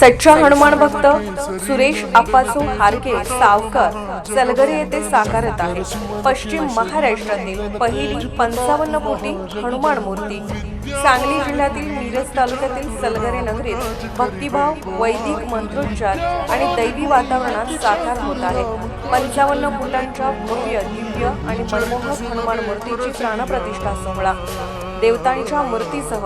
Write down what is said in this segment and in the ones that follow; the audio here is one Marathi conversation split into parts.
सच्चा हनुमान भक्त सुरेश आप्पासू हारके सावकर सलगरे येथे साकारत आहे पश्चिम महाराष्ट्रातील पहिली पंचावन्न कोटी हनुमान मूर्ती. सांगली जिल्ह्यातील मिरज तालुक्यातील सलगरे नगरीत भक्तिभाव वैदिक मंत्रोच्चार आणि दैवी वातावरणात साकार होत आहे. पंचावन्न फुटांच्या भव्य दिव्य आणि मनमोहक हनुमान मूर्तीची प्राणप्रतिष्ठा सोहळा. देवतांच्या मूर्तीसह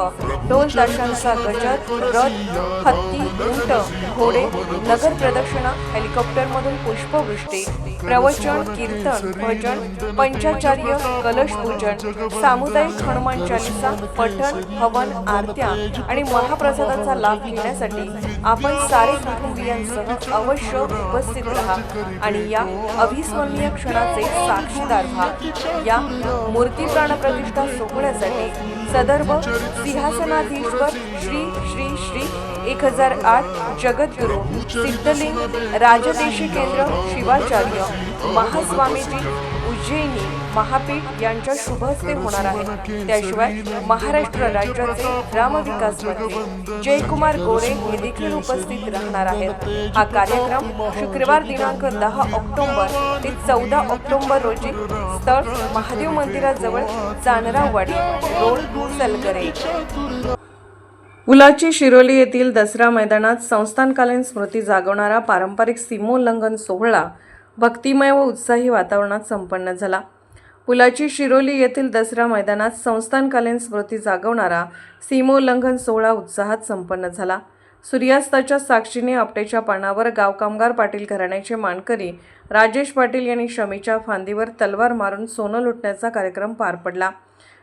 ढोल दर्शनचा गजर रथ हत्ती उंट घोडे नगर प्रदक्षिणा हेलिकॉप्टरमधून पुष्पवृष्टी प्रवचन कीर्तन भजन पंचाचार्य कलश पूजन सामुदायिक हनुमान चालिसा पठण हवन आरत्या आणि महाप्रसादाचा लाभ घेण्यासाठी आपण सारे कुटुंबियांसह अवश्य उपस्थित राहा आणि या अविस्मरणीय क्षणाचे साक्षीदार व्हा. या मूर्ती प्राणप्रतिष्ठा सोहळ्यासाठी सदर्भ सिंहासनाधीश्वर श्री श्री एक हजार आठ जगद्गुरु सिद्धलिंग राजदेशी केंद्र शिवाचार्य महास्वामीजी उज्जैनी महापीठ यांच्या शुभहस्ते होणार आहे. त्याशिवाय महाराष्ट्र राज्याचे ग्रामविकास मंत्री जयकुमार गोरे हे देखील उपस्थित राहणार आहेत. हा कार्यक्रम शुक्रवार दिनांक दहा ऑक्टोबर ते चौदा ऑक्टोबर रोजी स्थळ महादेव मंदिराजवळ चांदरावाडी रोड सलगरे. उलाची शिरोली येथील दसरा मैदानात संस्थानकालीन स्मृती जागवणारा पारंपरिक सीमोल्लंघन सोहळा भक्तिमय व उत्साही वातावरणात संपन्न झाला. पुलाची शिरोली येथील दसरा मैदानात संस्थानकालीन स्मृती जागवणारा सीमोल्लंघन सोहळा उत्साहात संपन्न झाला. सूर्यास्ताच्या साक्षीने आपटेच्या पानावर गावकामगार पाटील घराण्याचे मानकरी राजेश पाटील यांनी शमीच्या फांदीवर तलवार मारून सोनं लुटण्याचा कार्यक्रम पार पडला.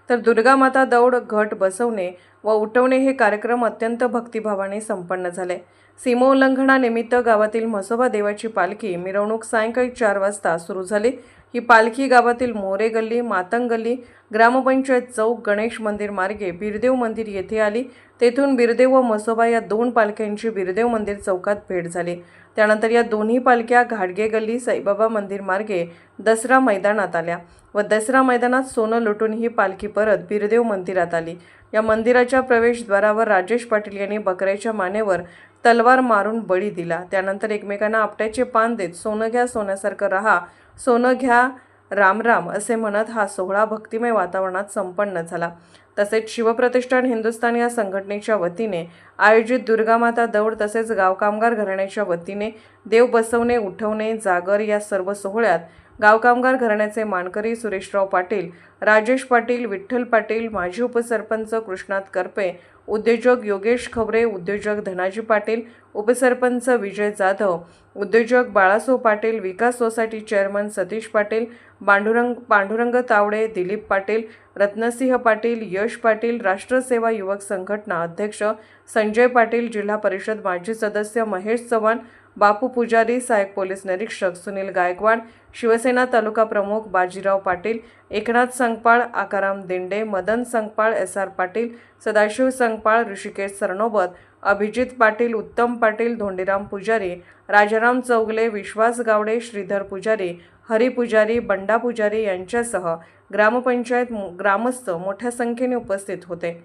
तर दुर्गा माता दौड घट बसवणे व उठवणे हे कार्यक्रम अत्यंत भक्तिभावाने संपन्न झाले. सीमोल्लंघनानिमित्त गावातील म्हसोबा देवाची पालखी मिरवणूक सायंकाळी चार वाजता सुरू झाली. ही पालखी गावातील मोरे गल्ली मातंग गल्ली ग्रामपंचायत चौक गणेश मंदिर मार्गे बिरदेव मंदिर येथे आली. तेथून बिरदेव व म्हसोबा या दोन पालख्यांची बिरदेव मंदिर चौकात भेट झाली. त्यानंतर या दोन्ही पालख्या घाडगे गल्ली साईबाबा मंदिर मार्गे दसरा मैदानात आल्या व दसरा मैदानात सोनं लुटून ही पालखी परत बिरदेव मंदिरात आली. या मंदिराच्या प्रवेशद्वारावर राजेश पाटील यांनी बकऱ्याच्या मानेवर तलवार मारून बळी दिला. त्यानंतर एकमेकांना आपट्याचे पान देत सोनं घ्या सोन्यासारखं राहा सोनं घ्या राम राम असे म्हणत हा सोहळा भक्तिमय वातावरणात संपन्न झाला. तसेच शिवप्रतिष्ठान हिंदुस्थान या संघटनेच्या वतीने आयोजित दुर्गामाता दौड तसेच गावकामगार घराण्याच्या वतीने देव बसवणे उठवणे जागर या सर्व सोहळ्यात गावकामगार घराण्याचे मानकरी सुरेशराव पाटील राजेश पाटील विठ्ठल पाटील माजी उपसरपंच कृष्णात करपे उद्योजक योगेश खबरे उद्योजक धनाजी पाटील उपसरपंच विजय जाधव उद्योजक बाळासो पाटील विकास सोसायटी चेअरमन सतीश पाटील पांडुरंग पांडुरंग तावडे दिलीप पाटील रत्नसिंह पाटील यश पाटील राष्ट्रसेवा युवक संघटना अध्यक्ष संजय पाटील जिल्हा परिषद माजी सदस्य महेश चव्हाण बापू पुजारी सहाय्यक पोलीस निरीक्षक सुनील गायकवाड शिवसेना तालुका प्रमुख बाजीराव पाटील एकनाथ संगपाळ आकाराम दिंडे मदन संगपाळ एस आर पाटील सदाशिव संगपाळ ऋषिकेश सरनोबत अभिजित पाटील उत्तम पाटील धोंडीराम पुजारी राजाराम चौगले विश्वास गावडे श्रीधर पुजारी हरी पुजारी बंडा पुजारी यांच्यासह ग्रामपंचायत ग्रामस्थ मोठ्या संख्येने उपस्थित होते.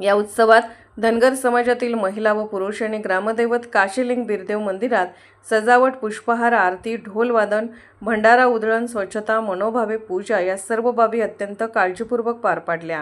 या उत्सवात धनगर समाजातील महिला व पुरुष यांनी ग्रामदैवत काशीलिंग बिरदेव मंदिरात सजावट पुष्पहार आरती ढोलवादन भंडारा उधळण स्वच्छता मनोभावे पूजा या सर्व बाबी अत्यंत काळजीपूर्वक पार पाडल्या.